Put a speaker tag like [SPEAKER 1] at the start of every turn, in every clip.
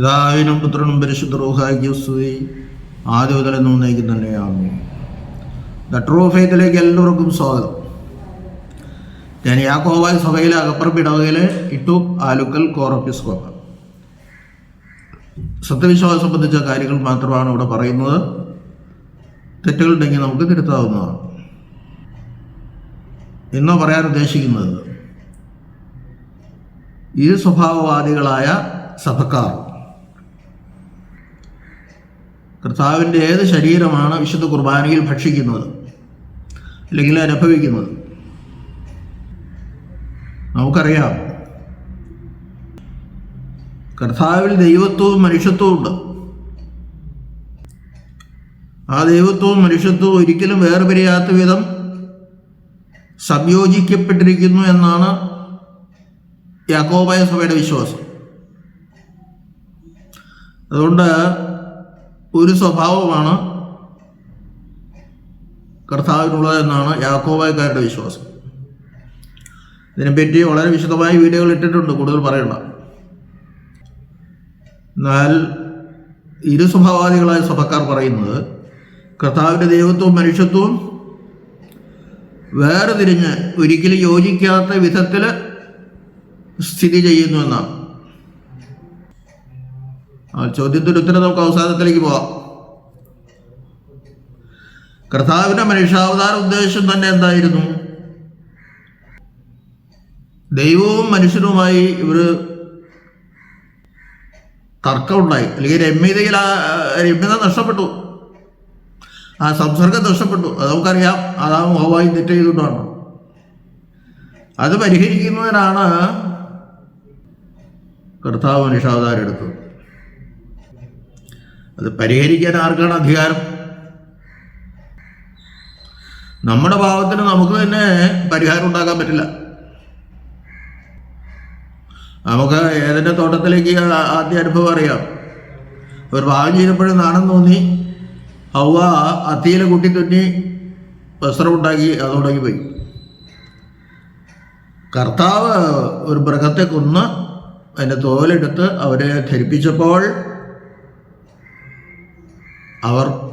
[SPEAKER 1] പിതാവിനും പുത്രനും പരിശുദ്ധ റോഹായി ആദ്യ മുതൽ എന്നേക്കും ദ ട്രൂ ഫെയ്ത്തിലേക്ക് എല്ലാവർക്കും സ്വാഗതം. ഞാൻ യാക്കോവായ സഭയിലെ അകപ്പുറം ഇടവകയിലെ ഇട്ടു ആലുക്കൽ കോറപ്പിസ്കോപ്പ. സത്യവിശ്വാസം സംബന്ധിച്ച കാര്യങ്ങൾ മാത്രമാണ് ഇവിടെ പറയുന്നത്. തെറ്റുകളുണ്ടെങ്കിൽ നമുക്ക് തിരുത്താവുന്നതാണ്. എന്ന് പറയാൻ ഉദ്ദേശിക്കുന്നത്? ഈ സ്വഭാവവാദികളായ സഭക്കാർ കർത്താവിന്റെ ഏത് ശരീരമാണ് വിശുദ്ധ കുർബാനയിൽ ഭക്ഷിക്കുന്നത്? അല്ലെങ്കിൽ അനുഭവിക്കുന്നത്? നമുക്കറിയാം. കർത്താവിൽ ദൈവത്വവും മനുഷ്യത്വവും ഉണ്ട്. ആ ദൈവത്വവും മനുഷ്യത്വവും ഒരിക്കലും വേർപിരിയാത്ത വിധം സംയോജിക്കപ്പെട്ടിരിക്കുന്നു എന്നാണ് യാക്കോബായ സഭയുടെ വിശ്വാസം. അതുകൊണ്ട് ഒരു സ്വഭാവമാണ് കർത്താവിനുള്ളത് എന്നാണ് യാക്കോബായക്കാരുടെ വിശ്വാസം. ഇതിനെപ്പറ്റി വളരെ വിശദമായ വീഡിയോകൾ ഇട്ടിട്ടുണ്ട് കൂടുതൽ പറയണ്ട. എന്നാൽ ഇരു സ്വഭാവാദികളായ സഭക്കാർ പറയുന്നത് കർത്താവിന്റെ ദൈവത്വവും മനുഷ്യത്വവും വേറെ തിരിഞ്ഞ് ഒരിക്കലും യോജിക്കാത്ത വിധത്തിൽ സ്ഥിതി ചെയ്യുന്നു എന്നാണ്. ചോദ്യത്തിന് ഉത്തരം നമുക്ക് അവസാനത്തിലേക്ക് പോവാം. കർത്താവിന്റെ മനുഷ്യാവതാര ഉദ്ദേശം തന്നെ എന്തായിരുന്നു? ദൈവവും മനുഷ്യനുമായി ഒരു തർക്കമുണ്ടായി. അല്ലെങ്കിൽ രമ്യതയിൽ ആ രമ്യത നഷ്ടപ്പെട്ടു. ആ സംസർഗം നഷ്ടപ്പെട്ടു. അത് നമുക്കറിയാം. അതാവും ഹോവായി തെറ്റ് ചെയ്തുകൊണ്ടാണ്. അത് പരിഹരിക്കുന്നതിനാണ് കർത്താവ് മനുഷ്യാവതാരം എടുത്തത്. അത് പരിഹരിക്കാൻ ആർക്കാണ് അധികാരം? നമ്മുടെ ഭാവത്തിന് നമുക്ക് തന്നെ പരിഹാരം ഉണ്ടാക്കാൻ പറ്റില്ല. നമുക്ക് ഏതിന്റെ തോട്ടത്തിലേക്ക് ആദ്യ അനുഭവം അറിയാം. ഒരു ഭാവം ചെയ്തപ്പോഴും നാണം തോന്നി. ഹൗവ അത്തിയിലെ കുട്ടി തുന്നി വസ്ത്രമുണ്ടാക്കി അതോടങ്ങി പോയി. കർത്താവ് ഒരു മൃഗത്തെ കൊന്ന് അതിന്റെ തോലെടുത്ത് അവരെ ധരിപ്പിച്ചപ്പോൾ അവർ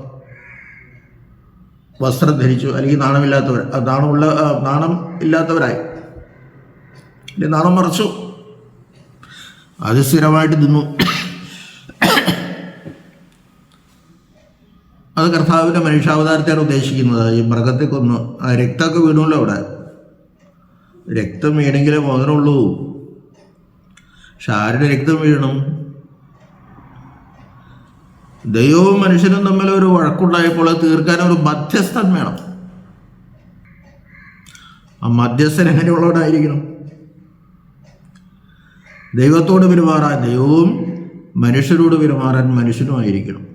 [SPEAKER 1] വസ്ത്രം ധരിച്ചു അല്ലെങ്കിൽ നാണമില്ലാത്തവർ. നാണമുള്ള നാണം ഇല്ലാത്തവരായി. ഇനി നാണം മറച്ചു. അത് സ്ഥിരമായിട്ട് തിന്നു. അത് കർത്താവിന്റെ മനുഷ്യാവതാരത്തെയാണ് ഉദ്ദേശിക്കുന്നത്. ഈ മൃഗത്തെ കൊന്ന്. ആ രക്തമൊക്കെ വീണുള്ളൂ അവിടെ. രക്തം വീണെങ്കിലേ മോചനമുള്ളൂ പക്ഷെ ആരുടെ രക്തം വീഴണം ദൈവവും മനുഷ്യനും തമ്മിൽ ഒരു വഴക്കുണ്ടായപ്പോൾ തീർക്കാൻ ഒരു മധ്യസ്ഥൻ വേണം. ആ മധ്യസ്ഥൻ എങ്ങനെയുള്ളവനായിരിക്കണം? ദൈവത്തോട് പെരുമാറാൻ ദൈവവും മനുഷ്യരോട് പെരുമാറാൻ മനുഷ്യനുമായിരിക്കണം.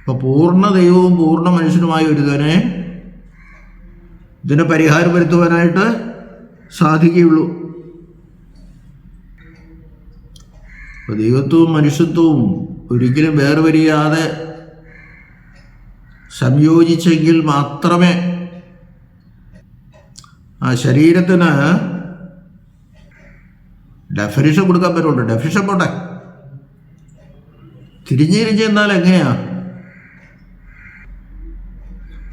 [SPEAKER 1] അപ്പൊ പൂർണ ദൈവവും പൂർണ മനുഷ്യനുമായ ഒരുതനെ ഇതിന് പരിഹാരം വരുത്തുവാനായിട്ട് സാധിക്കുകയുള്ളൂ. അപ്പൊ ദൈവത്വവും മനുഷ്യത്വവും ഒരിക്കലും വേർവരിയാതെ സംയോജിച്ചെങ്കിൽ മാത്രമേ ആ ശരീരത്തിന് ഡെഫിനിഷൻ കൊടുക്കാൻ പറ്റുള്ളൂ. ഡെഫിനിഷൻ പോട്ടെ. തിരിഞ്ഞിരിഞ്ഞ് എന്നാൽ എങ്ങനെയാ?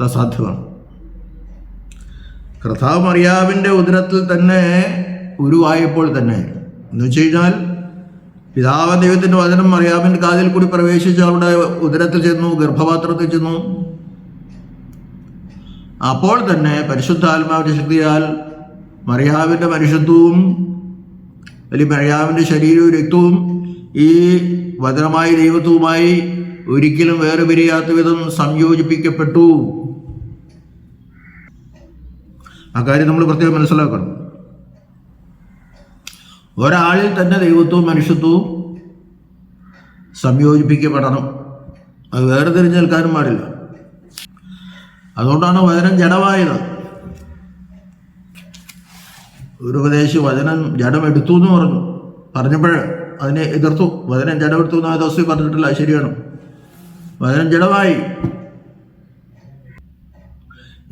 [SPEAKER 1] അസാധ്യമാണ് കർത്താവ് മറിയാവിന്റെ ഉദരത്തിൽ തന്നെ ഉരുവായപ്പോൾ തന്നെ. എന്ന് വെച്ച് കഴിഞ്ഞാൽ പിതാവ് ദൈവത്തിന്റെ വചനം മറിയാമിന്റെ കാതിൽ കൂടി പ്രവേശിച്ച് അവിടെ ഉദരത്തിൽ ചെന്നു ഗർഭപാത്രത്തിൽ ചെന്നു. അപ്പോൾ തന്നെ പരിശുദ്ധാത്മാവിന്റെ ശക്തിയാൽ മറിയാവിന്റെ മനുഷ്യത്വവും അല്ലെങ്കിൽ മറിയാവിന്റെ ശരീരവും രക്തവും ഈ വചനമായ ദൈവത്വവുമായി ഒരിക്കലും വേറെ പിരിയാത്ത വിധം സംയോജിപ്പിക്കപ്പെട്ടു. അക്കാര്യം നമ്മൾ പ്രത്യേകം മനസ്സിലാക്കണം. ഒരാളിൽ തന്നെ ദൈവത്വവും മനുഷ്യത്വവും സംയോജിപ്പിക്കപ്പെടണം. അത് വേറെ തിരിഞ്ഞു നിൽക്കാനും പാടില്ല. അതുകൊണ്ടാണ് വചനം ജഡമായത്. ഒരു ഉപദേശി വചനം ജഡം എടുത്തു എന്ന് പറഞ്ഞു. പറഞ്ഞപ്പോൾ അതിനെ എതിർത്തു. വചനം ജഡം എടുത്തു എന്ന് ആ ദിവസം പറഞ്ഞിട്ടില്ല. ശരിയാണ്. വചനം ജഡമായി.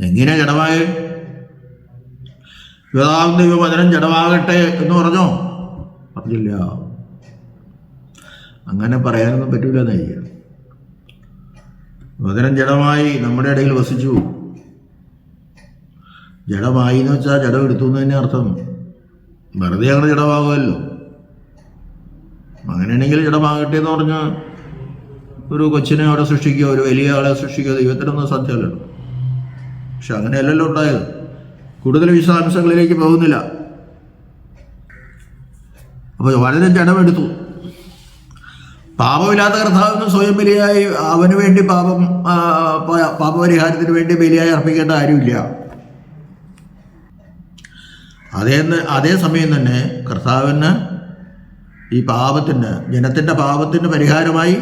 [SPEAKER 1] എങ്ങനെ ജഡമായി? പിതാവ് ദൈവവചനം ജഡമാകട്ടെ എന്ന് പറഞ്ഞോ? പറഞ്ഞില്ല. അങ്ങനെ പറയാനൊന്നും പറ്റൂല എന്നായിരിക്കും വചനം ജഡമായി നമ്മുടെ ഇടയിൽ വസിച്ചു. ജഡമായി എന്ന് വെച്ചാൽ ജഡം എടുത്തു എന്ന് തന്നെ അർത്ഥം. വെറുതെ അങ്ങനെ ജഡമാകുമല്ലോ. അങ്ങനെയാണെങ്കിൽ ജഡമാകട്ടെ എന്ന് പറഞ്ഞ ഒരു കൊച്ചിനെ അവിടെ സൃഷ്ടിക്കുക ഒരു വലിയ ആളെ സൃഷ്ടിക്കുക ദൈവത്തിനൊന്നും സാധ്യമല്ലല്ലോ. പക്ഷെ അങ്ങനെയല്ലല്ലോ ഉണ്ടായത്. കൂടുതൽ വിശദാംശങ്ങളിലേക്ക് പോകുന്നില്ല. അപ്പോൾ വളരെ ജഡമെടുത്തു പാപമില്ലാത്ത കർത്താവിന് സ്വയം ബലിയായി അവന് വേണ്ടി പാപം പാപപരിഹാരത്തിന് വേണ്ടി ബലിയായി അർപ്പിക്കേണ്ട ആരുമില്ല. അതേ അതേ സമയം തന്നെ കർത്താവിന് ഈ പാപത്തിന് ജനത്തിന്റെ പാപത്തിന് പരിഹാരമായി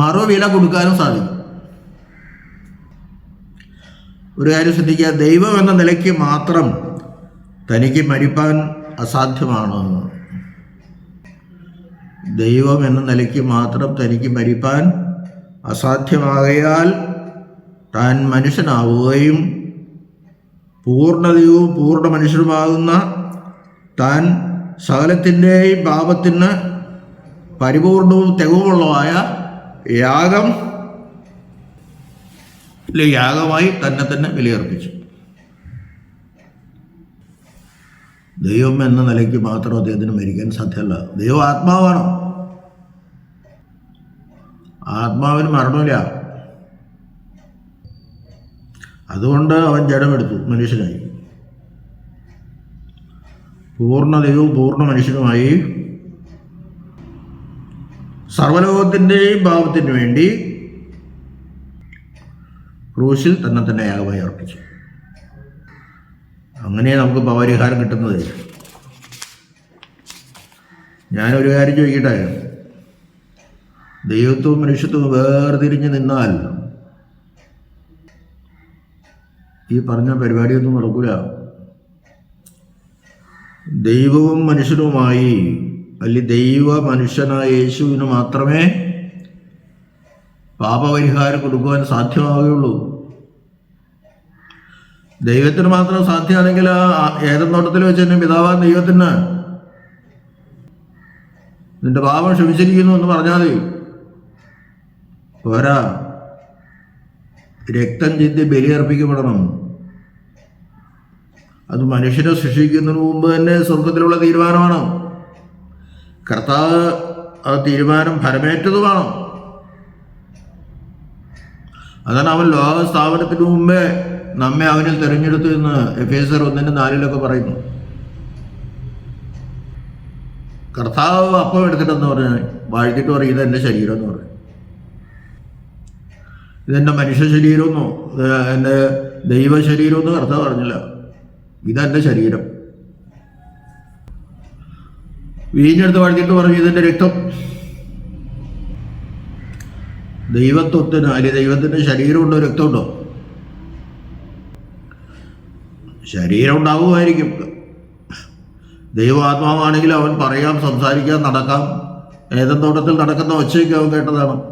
[SPEAKER 1] മറുവില കൊടുക്കാനും സാധിക്കും. ഒരു കാര്യം ശ്രദ്ധിക്കുക ദൈവം എന്ന നിലയ്ക്ക് മാത്രം തനിക്ക് മരിപ്പാൻ അസാധ്യമാണ്. ദൈവം എന്ന നിലയ്ക്ക് മാത്രം തനിക്ക് മരിപ്പാൻ അസാധ്യമാകയാൽ താൻ മനുഷ്യനാവുകയും പൂർണതയും പൂർണ മനുഷ്യരുമാകുന്ന താൻ സകലത്തിന്റെയും പാപത്തിന് പരിപൂർണവും തികവുമുള്ളതായ യാഗം യാഗമായി തന്നെ തന്നെ ബലിയർപ്പിച്ചു. ദൈവം എന്ന നിലയ്ക്ക് മാത്രം അദ്ദേഹത്തിന് മരിക്കാൻ സാധ്യമല്ല. ദൈവം ആത്മാവാണ്. ആത്മാവിന് മരണമില്ല. അതുകൊണ്ട് അവൻ ജഡമെടുത്തു മനുഷ്യനായി. പൂർണ ദൈവവും പൂർണ മനുഷ്യനുമായി സർവലോകത്തിന്റെയും ഭാവത്തിന് വേണ്ടി ക്രൂശിൽ തന്നെ തന്നെ യാഗമായി അർപ്പിച്ചു. അങ്ങനെ നമുക്ക് പവരിഹാരം കിട്ടുന്നത്. ഞാനൊരു കാര്യം ചോദിക്കട്ടെ? ദൈവത്വവും മനുഷ്യത്വവും വേർതിരിഞ്ഞ് നിന്നാൽ ഈ പറഞ്ഞ പരിപാടിയൊന്നും നടക്കൂല. ദൈവവും മനുഷ്യനുമായി അല്ലെങ്കിൽ ദൈവ മനുഷ്യനായ യേശുവിന് മാത്രമേ പാപപരിഹാരം കൊടുക്കുവാൻ സാധ്യമാവുകയുള്ളൂ. ദൈവത്തിന് മാത്രം സാധ്യമാണെങ്കിൽ ആ ഏതം തോട്ടത്തിൽ വെച്ച് തന്നെ പിതാവാൻ ദൈവത്തിന്. നിന്റെ പാപം ക്ഷമിച്ചിരിക്കുന്നു എന്ന് പറഞ്ഞാൽ മതി. പോരാ. രക്തം ചിന്തി ബലിയർപ്പിക്കപ്പെടണം. അത് മനുഷ്യനെ സൃഷ്ടിക്കുന്നതിന് മുമ്പ് തന്നെ സ്വർഗത്തിലുള്ള തീരുമാനമാണ്. കർത്താവ് ആ തീരുമാനം ഫലമേറ്റതുമാണ് അതാണ് അവൻ ലോക സ്ഥാപനത്തിന് മുമ്പേ നമ്മെ അവനിൽ തിരഞ്ഞെടുത്തു എന്ന് എഫേസർ ഒന്നിന്റെ നാലിലൊക്കെ പറയുന്നു. കർത്താവ് അപ്പം എടുത്തിട്ടെന്ന് പറഞ്ഞാൽ വാഴ്ത്തിട്ട് പറയും ഇതെന്റെ ശരീരം എന്ന് പറയും. ഇതെന്റെ മനുഷ്യ ശരീരമെന്നോ എന്റെ ദൈവ ശരീരമെന്നോ കർത്താവ് പറഞ്ഞില്ല. ഇതെന്റെ ശരീരം. വീഞ്ഞെടുത്ത് വാഴ്ത്തിട്ട് പറഞ്ഞു ഇതെന്റെ രക്തം. ദൈവത്വത്തിന് അല്ലെങ്കിൽ ദൈവത്തിന്റെ ശരീരമുണ്ടോ രക്തമുണ്ടോ? ശരീരം ഉണ്ടാവുമായിരിക്കും. ദൈവാത്മാവാണെങ്കിൽ അവൻ പറയാം സംസാരിക്കാം നടക്കാം. ഏതെന്തോട്ടത്തിൽ തോട്ടത്തിൽ നടക്കുന്ന ഒച്ചയൊക്കെ അവൻ കേട്ടതാണ്.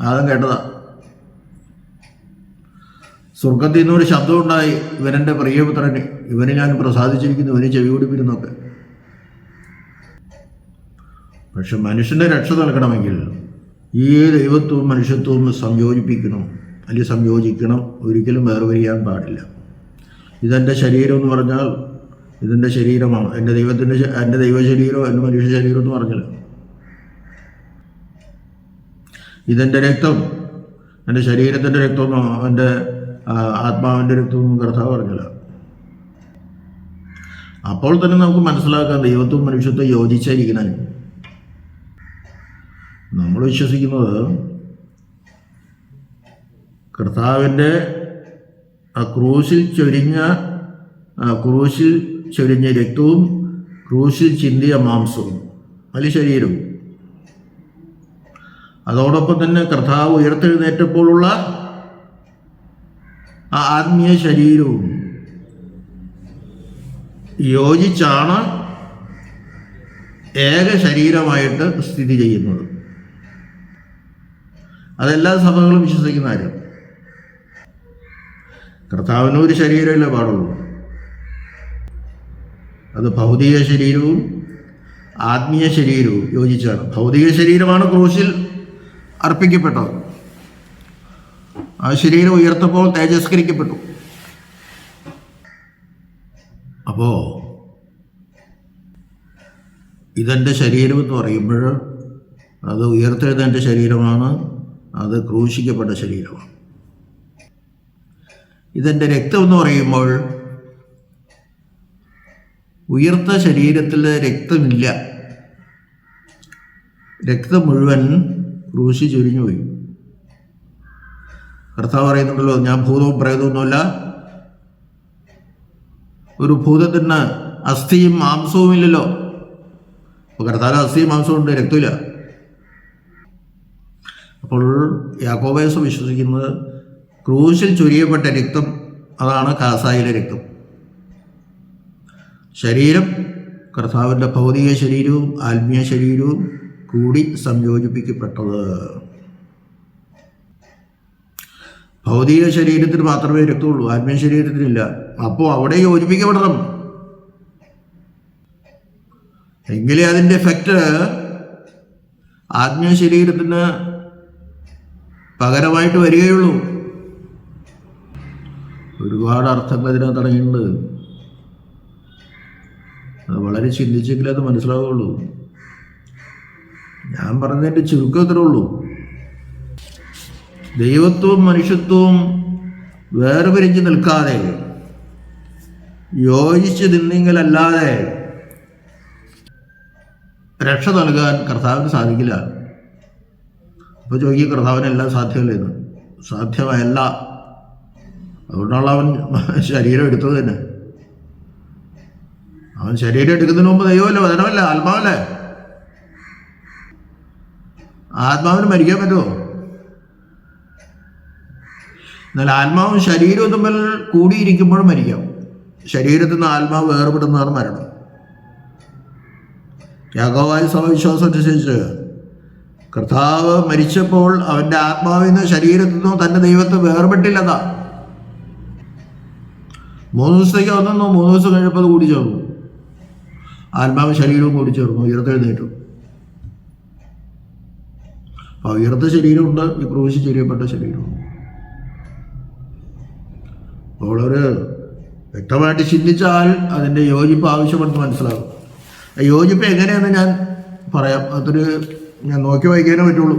[SPEAKER 1] ആദ്യം കേട്ടതാ. സ്വർഗത്തിൽ നിന്നൊരു ശബ്ദം ഉണ്ടായി ഇവനെന്റെ പ്രിയപുത്രന് ഇവന് ഞാൻ പ്രസാദിച്ചിരിക്കുന്നു ഇവന് ചെവി കൊടുപ്പിരുന്നൊക്കെ. പക്ഷെ മനുഷ്യന്റെ രക്ഷ നൽകണമെങ്കിൽ ഈ ദൈവത്വവും മനുഷ്യത്വവും സംയോജിപ്പിക്കണം. അല്ലെങ്കിൽ സംയോജിക്കണം ഒരിക്കലും വേർവരിയാൻ പാടില്ല. ഇതെന്റെ ശരീരം എന്ന് പറഞ്ഞാൽ ഇതെന്റെ ശരീരമാണ്. എന്റെ ദൈവത്തിന്റെ എന്റെ ദൈവ ശരീരം എന്റെ മനുഷ്യ ശരീരം എന്ന് പറഞ്ഞില്ല ഇതെന്റെ രക്തം. എന്റെ ശരീരത്തിന്റെ രക്തം എന്റെ ആത്മാവിന്റെ രക്തമെന്നും കർത്താവ് പറഞ്ഞില്ല. അപ്പോൾ തന്നെ നമുക്ക് മനസ്സിലാക്കാം ദൈവത്വം മനുഷ്യത്വം യോജിച്ചായിരിക്കണം. നമ്മൾ വിശ്വസിക്കുന്നത് കർത്താവിന്റെ ആ ക്രൂശിൽ ചൊരിഞ്ഞ ക്രൂശിൽ ചൊരിഞ്ഞ രക്തവും ക്രൂശിൽ ചിന്തിയ മാംസവും അതിൽ ശരീരവും അതോടൊപ്പം തന്നെ കർത്താവ് ഉയർത്തെഴുന്നേറ്റപ്പോഴുള്ള ആ ആത്മീയ ശരീരവും യോജിച്ചാണ് ഏക ശരീരമായിട്ട് സ്ഥിതി ചെയ്യുന്നത്. അതെല്ലാ സഭകളും വിശ്വസിക്കുന്ന കാര്യം. കർത്താവിന് ഒരു ശരീരമല്ലേ പാടുള്ളൂ. അത് ഭൗതിക ശരീരവും ആത്മീയ ശരീരവും യോജിച്ചാണ്. ഭൗതിക ശരീരമാണ് ക്രൂശിൽ അർപ്പിക്കപ്പെട്ടത്. ആ ശരീരം ഉയർത്തപ്പോൾ തേജസ്കരിക്കപ്പെട്ടു. അപ്പോൾ ഇതെന്റെ ശരീരം എന്ന് പറയുമ്പോൾ അത് ഉയർത്തെഴുതേണ്ട ശരീരമാണ് അത് ക്രൂശിക്കപ്പെട്ട ശരീരമാണ്. ഇതെന്റെ രക്തം എന്ന് പറയുമ്പോൾ ഉയർത്ത ശരീരത്തിൽ രക്തമില്ല. രക്തം മുഴുവൻ ക്രൂശി ചൊരിഞ്ഞു പോയി. കർത്താവ് പറയുന്നുണ്ടല്ലോ ഞാൻ ഭൂതവും പ്രേതമൊന്നുമല്ല ഒരു ഭൂതത്തിന് അസ്ഥിയും മാംസവും ഇല്ലല്ലോ. അപ്പോൾ കർത്താവ് അസ്ഥിയും മാംസവും ഉണ്ട് രക്തമില്ല അപ്പോൾ യാക്കോബേസ് വിശ്വസിക്കുന്നത് ക്രൂശിൽ ചുരിയപ്പെട്ട രക്തം അതാണ് കാസായിലെ രക്തം. ശരീരം കർത്താവിന്റെ ഭൗതിക ശരീരവും ആത്മീയ ശരീരവും കൂടി സംയോജിപ്പിക്കപ്പെട്ടത്. ഭൗതിക ശരീരത്തിന് മാത്രമേ രക്തമുള്ളൂ ആത്മീയ ശരീരത്തിനില്ല. അപ്പോൾ അവിടെ യോജിപ്പിക്കപ്പെടണം. എങ്കിലേ അതിന്റെ എഫക്റ്റ് ആത്മീയ ശരീരത്തിന് പകരമായിട്ട് വരികയുള്ളൂ. ഒരുപാട് അർത്ഥങ്ങൾ ഇതിനകത്ത് അടങ്ങിയിട്ടുണ്ട്. അത് വളരെ ചിന്തിച്ചെങ്കിലേ അത് മനസ്സിലാവുള്ളൂ. ഞാൻ പറഞ്ഞതിന്റെ ചുരുക്കം ഇത്രേ ഉള്ളൂ. ദൈവത്വവും മനുഷ്യത്വവും വേർപിരിഞ്ഞ് നിൽക്കാതെ യോജിച്ച് നിന്നെങ്കിലല്ലാതെ രക്ഷ നൽകാൻ കർത്താവിന് സാധിക്കില്ല. അപ്പോൾ ചോദിക്കുക കർത്താവിനെല്ലാം സാധ്യമല്ലേന്ന് സാധ്യമല്ല. അതുകൊണ്ടാണ് അവൻ ശരീരം എടുത്തത് തന്നെ. അവൻ ശരീരം എടുക്കുന്നതിന് മുമ്പ് ദൈവമല്ലേ? വചനമല്ല? ആത്മാവല്ലേ? ആത്മാവിന് മരിക്കാൻ പറ്റുമോ? എന്നാൽ ആത്മാവും ശരീരവും തമ്മിൽ കൂടിയിരിക്കുമ്പോഴും മരിക്കാം. ശരീരത്തിൽ നിന്ന് ആത്മാവ് വേർപെടുന്നതാണ് മരണം. യാഗോവായ സഭവിശ്വാസം അനുസരിച്ച് കർത്താവ് മരിച്ചപ്പോൾ അവന്റെ ആത്മാവിൽ നിന്ന് ശരീരത്തിൽ നിന്നോ തന്റെ ദൈവത്തെ വേർപെട്ടില്ലെന്നാ മൂന്ന് ദിവസത്തേക്ക് വന്നു മൂന്ന് ദിവസം കഴിഞ്ഞപ്പോൾ അത് കൂടി ചേർന്നു ആത്മാവ് ശരീരവും കൂടി ചേർന്നു ഉയർത്തെഴുന്നേറ്റു ആ ഉയർത്ത ശരീരമുണ്ട് ക്രൂശി ചെറിയപ്പെട്ട ശരീരമുണ്ട്. അപ്പോൾ ഒരു വ്യക്തമായിട്ട് ചിന്തിച്ചാൽ അതിന്റെ യോജിപ്പ് ആവശ്യമെന്ന് മനസ്സിലാകും. യോജിപ്പ് എങ്ങനെയെന്ന് ഞാൻ പറയാം. അതൊരു ഞാൻ നോക്കി വായിക്കാനേ പറ്റുള്ളൂ.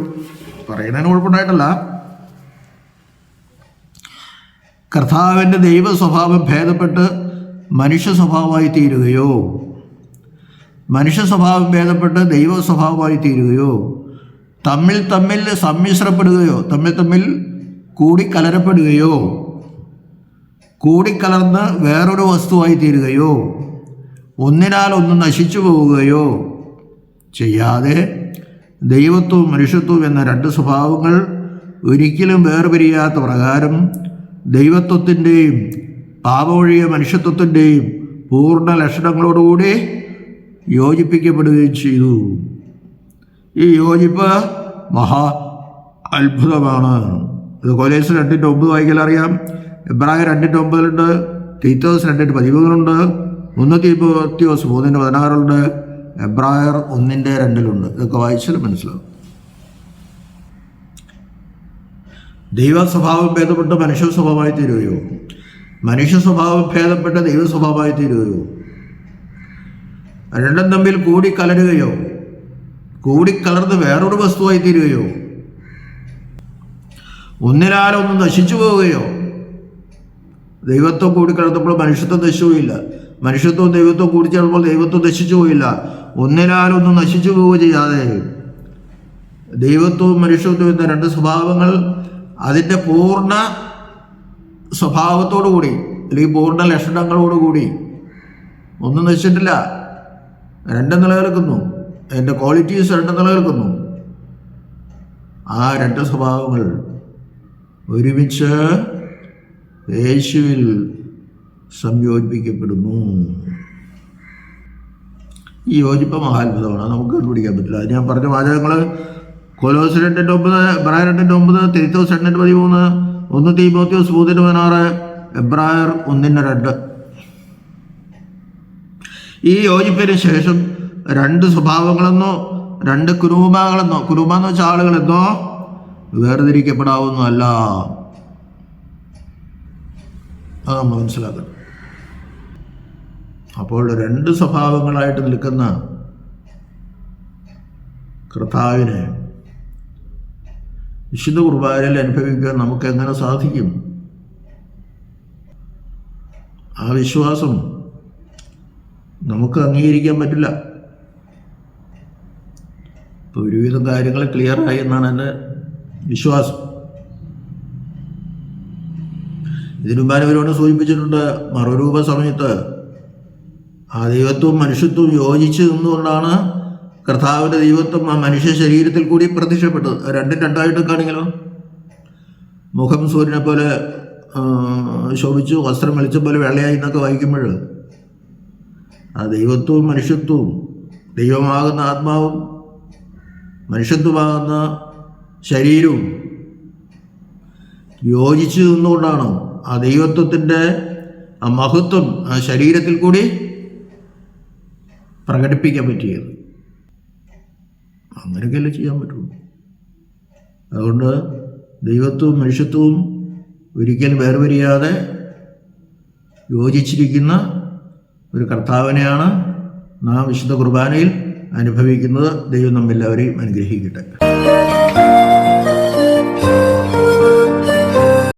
[SPEAKER 1] പറയുന്നതിന് കുഴപ്പമുണ്ടായിട്ടല്ല. കർത്താവിന്റെ ദൈവ സ്വഭാവം ഭേദപ്പെട്ട് മനുഷ്യ സ്വഭാവമായി തീരുകയോ? മനുഷ്യ സ്വഭാവം ഭേദപ്പെട്ട് ദൈവ സ്വഭാവമായി തീരുകയോ? തമ്മിൽ തമ്മിൽ സമ്മിശ്രപ്പെടുകയോ? തമ്മിൽ തമ്മിൽ കൂടിക്കലരപ്പെടുകയോ? കൂടിക്കലർന്ന് വേറൊരു വസ്തുവായി തീരുകയോ? ഒന്നിനാൽ ഒന്ന് നശിച്ചു പോവുകയോ? ചെയ്യാതെ ദൈവത്വവും മനുഷ്യത്വവും എന്ന രണ്ട് സ്വഭാവങ്ങൾ ഒരിക്കലും വേർപിരിയാത്ത പ്രകാരം ദൈവത്വത്തിന്റെയും പാപമൊഴിയ മനുഷ്യത്വത്തിന്റെയും പൂർണ ലക്ഷണങ്ങളോടുകൂടി യോജിപ്പിക്കപ്പെടുകയും ചെയ്തു. ഈ യോജിപ്പ് മഹാ അത്ഭുതമാണ്. ഇത് കൊലേസ് രണ്ടിന്റെ ഒമ്പത് വായിക്കൽ അറിയാം. എബ്രാഹിം രണ്ടിന്റെ ഒമ്പതിലുണ്ട്. തീത്തോസ് രണ്ടിന്റെ പതിമൂന്നിലുണ്ട്. മുന്നൂറ്റി ഇരുപത്തി ദിവസം മൂന്നിന്റെ പതിനാറിലുണ്ട്. എബ്രായർ ഒന്നിന്റെ രണ്ടിലുണ്ട്. ഇതൊക്കെ വായിച്ചാൽ മനസ്സിലാവും. ദൈവ സ്വഭാവം ഭേദപ്പെട്ട് മനുഷ്യ സ്വഭാവമായി തീരുകയോ? മനുഷ്യ സ്വഭാവം ഭേദപ്പെട്ട ദൈവ സ്വഭാവമായി തീരുകയോ? രണ്ടും തമ്മിൽ കൂടി കൂടിക്കലരുകയോ കൂടിക്കലർന്ന് വേറൊരു വസ്തുവായി തീരുകയോ? ഒന്നിനാലൊന്നും നശിച്ചു പോവുകയോ? ദൈവത്വം കൂടിക്കലർന്നപ്പോൾ മനുഷ്യത്വം നശിച്ചുപോയില്ല മനുഷ്യത്വവും ദൈവത്വം കൂടിച്ചേർന്നപ്പോൾ ദൈവത്വം നശിച്ചു പോയില്ല. ഒന്നിനാലൊന്നും നശിച്ചു പോവുക ചെയ്യാതെ? ദൈവത്വവും മനുഷ്യത്വവും എന്ന രണ്ട് സ്വഭാവങ്ങൾ അതിന്റെ പൂർണ സ്വഭാവത്തോടു കൂടി അല്ലെങ്കിൽ പൂർണ ലക്ഷണങ്ങളോടുകൂടി ഒന്നും നശിച്ചിട്ടില്ല. രണ്ടും നിലനിൽക്കുന്നു. അതിന്റെ ക്വാളിറ്റീസ് രണ്ടും നിലനിൽക്കുന്നു. ആ രണ്ട് സ്വഭാവങ്ങൾ ഒരുമിച്ച് യേശുവിൽ സംയോജിപ്പിക്കപ്പെടുന്നു. ഈ യോജിപ്പ് മഹാത്ഭുതമാണ്. നമുക്ക് കണ്ടുപിടിക്കാൻ പറ്റില്ല. അത് ഞാൻ പറഞ്ഞ വാചകങ്ങൾ കൊലോസ് രണ്ടിന്റെ ഒമ്പത് എബ്രായർ രണ്ടിന്റെ ഒമ്പത് തിരുത്തോസ് രണ്ടിന്റെ പതിമൂന്ന് ഒന്ന് തീമോത്യോസ് മൂന്നിന്റെ പതിനാറ് എബ്രായർ ഒന്നിന്റെ രണ്ട്. ഈ യോജിപ്പിന് ശേഷം രണ്ട് സ്വഭാവങ്ങളെന്നോ രണ്ട് കുരുമാകളെന്നോ കുരൂപ എന്ന് വെച്ചാൽ ആളുകളെന്നോ വേർതിരിക്കപ്പെടാവുന്നതല്ല. അത് നമ്മൾ മനസ്സിലാക്കണം. അപ്പോൾ രണ്ട് സ്വഭാവങ്ങളായിട്ട് നിൽക്കുന്ന കർത്താവിനെ വിശുദ്ധ കുർബാനയിൽ അനുഭവിക്കാൻ നമുക്ക് എങ്ങനെ സാധിക്കും? ആ വിശ്വാസം നമുക്ക് അംഗീകരിക്കാൻ പറ്റില്ല. ഇപ്പോൾ ഒരുവിധം കാര്യങ്ങൾ ക്ലിയറായി എന്നാണ് എന്റെ വിശ്വാസം. ഇതിനുമ്പാനവരോട് സൂചിപ്പിച്ചിട്ടുണ്ട് മറുരൂപ സമയത്ത് ആ ദൈവത്വവും മനുഷ്യത്വവും യോജിച്ച് നിന്നുകൊണ്ടാണ് കർത്താവിന്റെ ദൈവത്വം ആ മനുഷ്യ ശരീരത്തിൽ കൂടി പ്രത്യക്ഷപ്പെട്ടത്. രണ്ടും രണ്ടായിട്ട് കാണിക്കലോ? മുഖം സൂര്യനെ പോലെ ശോഭിച്ചു വസ്ത്രം വെളിച്ച പോലെ വെള്ളയായി എന്നൊക്കെ വായിക്കുമ്പോൾ ആ ദൈവത്വവും മനുഷ്യത്വവും ദൈവമാകുന്ന ആത്മാവും മനുഷ്യത്വമാകുന്ന ശരീരവും യോജിച്ച് നിന്നുകൊണ്ടാണ് ആ ദൈവത്വത്തിന്റെ ആ മഹത്വം ആ ശരീരത്തിൽ കൂടി പ്രകടിപ്പിക്കാൻ പറ്റിയത്? അങ്ങനെയൊക്കെയല്ലേ ചെയ്യാൻ പറ്റുള്ളൂ. അതുകൊണ്ട് ദൈവത്വവും മനുഷ്യത്വവും ഒരിക്കലും വേർപിരിയാതെ യോജിച്ചിരിക്കുന്ന ഒരു കർത്താവിനെയാണ് നാം വിശുദ്ധ കുർബാനയിൽ അനുഭവിക്കുന്നത്. ദൈവം നമ്മെല്ലാവരെയും അനുഗ്രഹിക്കട്ടെ.